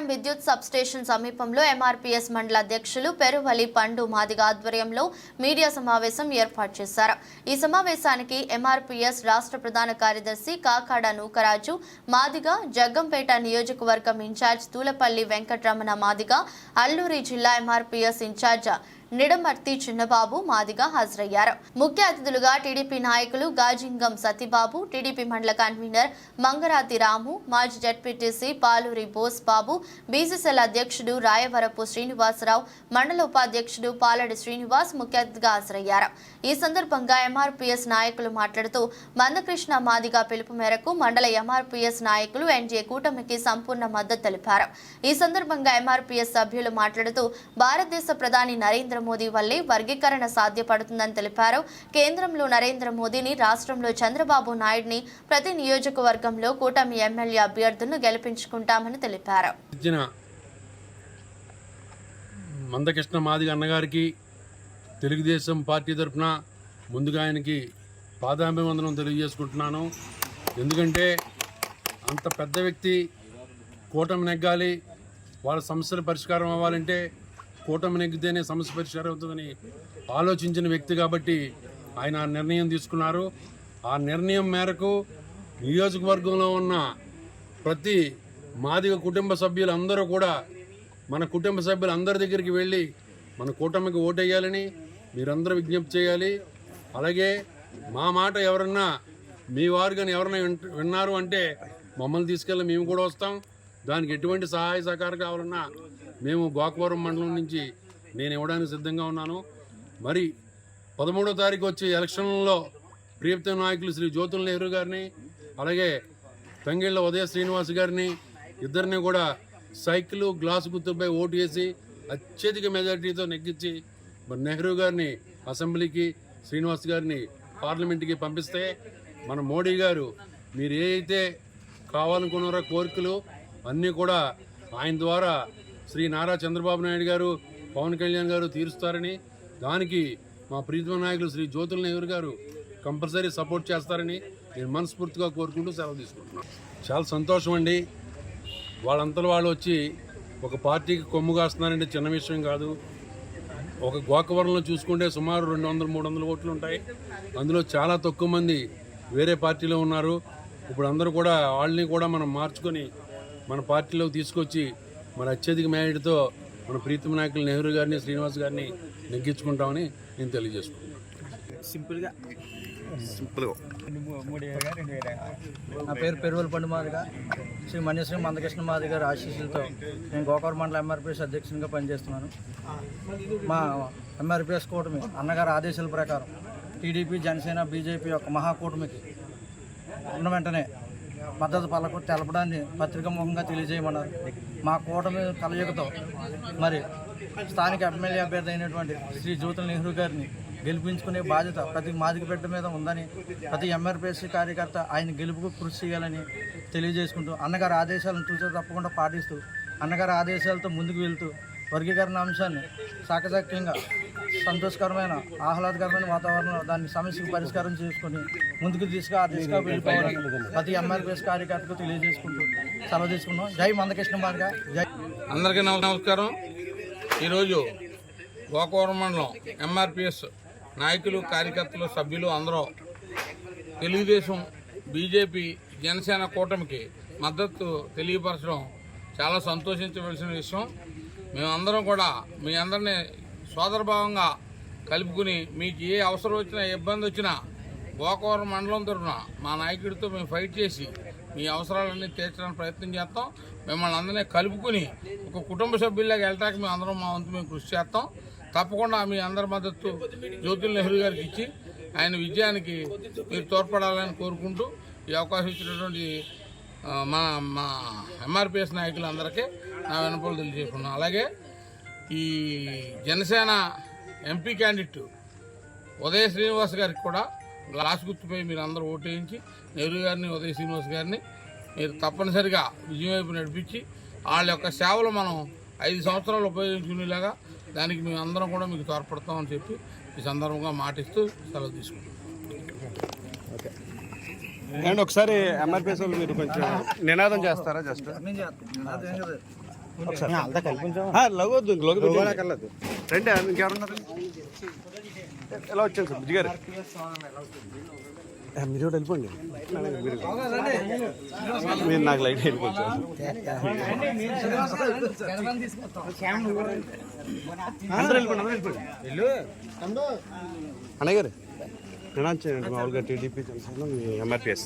గన్నవరం విద్యుత్ సబ్స్టేషన్ సమీపంలో ఎంఆర్పీఎస్ మండల అధ్యక్షులు పెరువలి పండు మాదిగ ఆధ్వర్యంలో మీడియా సమావేశం ఏర్పాటు చేశారు. ఈ సమావేశానికి ఎంఆర్పీఎస్ రాష్ట్ర ప్రధాన కార్యదర్శి కాకాడ నూకరాజు మాదిగ జగ్గంపేట నియోజకవర్గం ఇన్ఛార్జ్ తూలపల్లి వెంకటరమణ మాదిగ అల్లూరి జిల్లా MRPS in charge Nidamarthi Chinnababu Madiga హాజరయ్యారు. ముఖ్య అతిథులుగా టీడీపీ నాయకులు గాజింగం సతీబాబు టీడీపీ మండల కన్వీనర్ మంగరాతి రాము మాజీ జడ్పీటీసీ పాలూరి బోస్ బాబు బీసీసీఎల్ అధ్యక్షుడు రాయవరపు శ్రీనివాసరావు మండల ఉపాధ్యక్షుడు పాలడి శ్రీనివాస్ ముఖ్య అతిథిగా హాజరయ్యారు. ఈ సందర్భంగా ఎంఆర్పీఎస్ నాయకులు మాట్లాడుతూ మందకృష్ణ మాదిగా పిలుపు మేరకు మండల ఎంఆర్పీఎస్ నాయకులు ఎన్డీఏ కూటమికి సంపూర్ణ మద్దతు తెలిపారు. ఈ సందర్భంగా ఎంఆర్పీఎస్ సభ్యులు మాట్లాడుతూ భారతదేశ ప్రధాని నరేంద్ర మోదీ వల్లే వర్గీకరణ సాధ్యపడుతుందని తెలిపారు. కేంద్రంలో నరేంద్ర మోదీని రాష్ట్రంలో చంద్రబాబు నాయుడిని ప్రతి నియోజకవర్గంలో కూటమి ఎమ్మెల్యే అభ్యర్థులను గెలిపించుకుంటామని తెలిపారు. మందకృష్ణ మాదిగ అన్నగారికి తెలుగుదేశం పార్టీ తరఫున ముందుగా ఆయనకి పాదాభివందనం తెలియజేసుకుంటున్నాను. ఎందుకంటే అంత పెద్ద వ్యక్తి కూటమి నెగ్గాలి వాళ్ళ సమస్యల పరిష్కారం అవ్వాలంటే కూటమి నెగ్గితేనే సమస్య పరిష్కారం అవుతుందని ఆలోచించిన వ్యక్తి కాబట్టి ఆయన ఆ నిర్ణయం తీసుకున్నారు. ఆ నిర్ణయం మేరకు నియోజకవర్గంలో ఉన్న ప్రతి మాదిగ కుటుంబ సభ్యులందరూ కూడా మన కుటుంబ సభ్యులందరి దగ్గరికి వెళ్ళి మన కూటమికి ఓటేయాలని మీరందరూ విజ్ఞప్తి చేయాలి. అలాగే మా మాట ఎవరన్నా మీ వారు కానీ ఎవరైనా విన్నారు అంటే మమ్మల్ని తీసుకెళ్ళి మేము కూడా వస్తాం. దానికి ఎటువంటి సహాయ సహకారం కావాలన్నా మేము గోకవరం మండలం నుంచి నేను ఇవ్వడానికి సిద్ధంగా ఉన్నాను. మరి పదమూడో తారీఖు వచ్చే ఎలక్షన్లలో ప్రియత నాయకులు శ్రీ జ్యోతుల నెహ్రూ గారిని అలాగే తంగిళ్ళ ఉదయ శ్రీనివాస్ గారిని ఇద్దరిని కూడా సైకిల్ గ్లాసు గుర్తుపై ఓటు వేసి అత్యధిక మెజార్టీతో నెగ్గించి మరి నెహ్రూ గారిని అసెంబ్లీకి శ్రీనివాస్ గారిని పార్లమెంట్కి పంపిస్తే మన మోడీ గారు మీరు ఏ అయితే కావాలనుకున్నారో కోరికలు అన్నీ కూడా ఆయన ద్వారా శ్రీ నారా చంద్రబాబు నాయుడు గారు పవన్ కళ్యాణ్ గారు తీరుస్తారని దానికి మా ప్రీతమ నాయకులు శ్రీ జ్యోతుల నెహ్రూ గారు కంపల్సరీ సపోర్ట్ చేస్తారని నేను మనస్ఫూర్తిగా కోరుకుంటూ సెలవు తీసుకుంటున్నాను. చాలా సంతోషం అండి. వాళ్ళంతలో వాళ్ళు వచ్చి ఒక పార్టీకి కొమ్ము కాస్తున్నారంటే చిన్న విషయం కాదు. ఒక గోకవరంలో చూసుకుంటే సుమారు రెండు వందలు మూడు వందల ఓట్లు ఉంటాయి. అందులో చాలా తక్కువ మంది వేరే పార్టీలో ఉన్నారు. ఇప్పుడు అందరూ కూడా వాళ్ళని కూడా మనం మార్చుకొని మన పార్టీలోకి తీసుకొచ్చి మన అత్యధిక మేయడితో మన ప్రీతమ నాయకులు నెహ్రూ గారిని శ్రీనివాస్ గారిని నెగ్గించుకుంటామని నేను తెలియజేసుకుంటున్నాను. సింపుల్గా. సింపుల్గా. నా పేరు పెరువల పండు మాదిగా. శ్రీ మన్యశ్రీ మందకృష్ణ మాది గారి ఆశీస్సులతో నేను గోకవరం మండల ఎంఆర్పిఎస్ అధ్యక్షునిగా పనిచేస్తున్నాను. మా ఎంఆర్పిఎస్ కూటమి అన్నగారి ఆదేశాల ప్రకారం టీడీపీ జనసేన బీజేపీ యొక్క మహాకూటమికి ఉన్న వెంటనే మద్దతు పలకు తెలపడాన్ని పత్రికాముఖంగా తెలియజేయమన్నారు. మా కూటమి కలయికతో మరి స్థానిక ఎమ్మెల్యే అభ్యర్థి అయినటువంటి శ్రీ జ్యోతుల నెహ్రూ గారిని గెలిపించుకునే బాధ్యత ప్రతి మాదిక మీద ఉందని ప్రతి ఎంఆర్పిఎస్సీ కార్యకర్త ఆయన గెలుపుకు కృషి చేయాలని తెలియజేసుకుంటూ అన్నగారి ఆదేశాలను చూసే తప్పకుండా పాటిస్తూ అన్నగారి ఆదేశాలతో ముందుకు వెళ్తూ వర్గీకరణ అంశాన్ని సాకచక్యంగా సంతోషకరమైన ఆహ్లాదకరమైన వాతావరణంలో దాన్ని సమస్యకు పరిష్కారం చేసుకొని ముందుకు తీసుకు ఆ దిశగా వెళ్ళిపోవాలని ప్రతి ఎంఆర్పిఎస్ కార్యకర్తకు తెలియజేసుకుంటూ సెలవు తీసుకున్నాం. జై మందకృష్ణ మార్గ. జై అందరికీ నమస్కారం. ఈరోజు గోకవరం మండలం ఎంఆర్పిఎస్ నాయకులు కార్యకర్తలు సభ్యులు అందరూ తెలుగుదేశం బీజేపీ జనసేన కూటమికి మద్దతు తెలియపరచడం చాలా సంతోషించవలసిన విషయం. మేమందరం కూడా మీ అందరినీ సోదరభావంగా కలుపుకుని మీకు ఏ అవసరం వచ్చినా ఇబ్బంది వచ్చినా గోకవరం మండలం తరఫున మా నాయకుడితో మేము ఫైట్ చేసి మీ అవసరాలన్నీ తీర్చడానికి ప్రయత్నం చేస్తాం. మిమ్మల్ని అందరినీ కలుపుకుని ఒక కుటుంబ సభ్యుల్లాగా వెళ్ళటానికి మేము అందరం మా వంతు మేము కృషి చేస్తాం. తప్పకుండా మీ అందరి మద్దతు జ్యోతుల్ నెహ్రూ గారికి ఇచ్చి ఆయన విజయానికి మీరు తోడ్పడాలని కోరుకుంటూ ఈ అవకాశం ఇచ్చినటువంటి మా మా ఎంఆర్పిఎస్ నాయకులందరికీ నా వెనపలు తెలియజేసుకున్నాను అలాగే ఈ జనసేన ఎంపీ క్యాండిడేట్ ఉదయ శ్రీనివాస్ గారికి కూడా గ్లాస్ గుర్తుపై మీరు అందరూ ఓటేయించి నెహ్రూ గారిని ఉదయ శ్రీనివాస్ గారిని మీరు తప్పనిసరిగా విజయం వైపు నడిపించి వాళ్ళ యొక్క సేవలు మనం ఐదు సంవత్సరాలు ఉపయోగించుకునేలాగా దానికి మేము అందరం కూడా మీకు తోడ్పడతామని చెప్పి ఈ సందర్భంగా మాటిస్తూ సెలవు తీసుకుంటాం అండ్ ఒకసారి ఎంఆర్పిఎస్ వాళ్ళు మీరు కొంచెం నినాదం చేస్తారా? జస్ట్ లగొద్దు లగొద్దు రండి ఇంకెవరున్నారు ఎలా వచ్చాను సార్? బుజ్జి గారు మీరు కూడా వెళ్ళిపోండి. మీరు నాకు లైట్ వెళ్ళిపోవచ్చు అన్నయ్య గారు మామూలుగా టీడీపీ ఎంఆర్పిఎస్.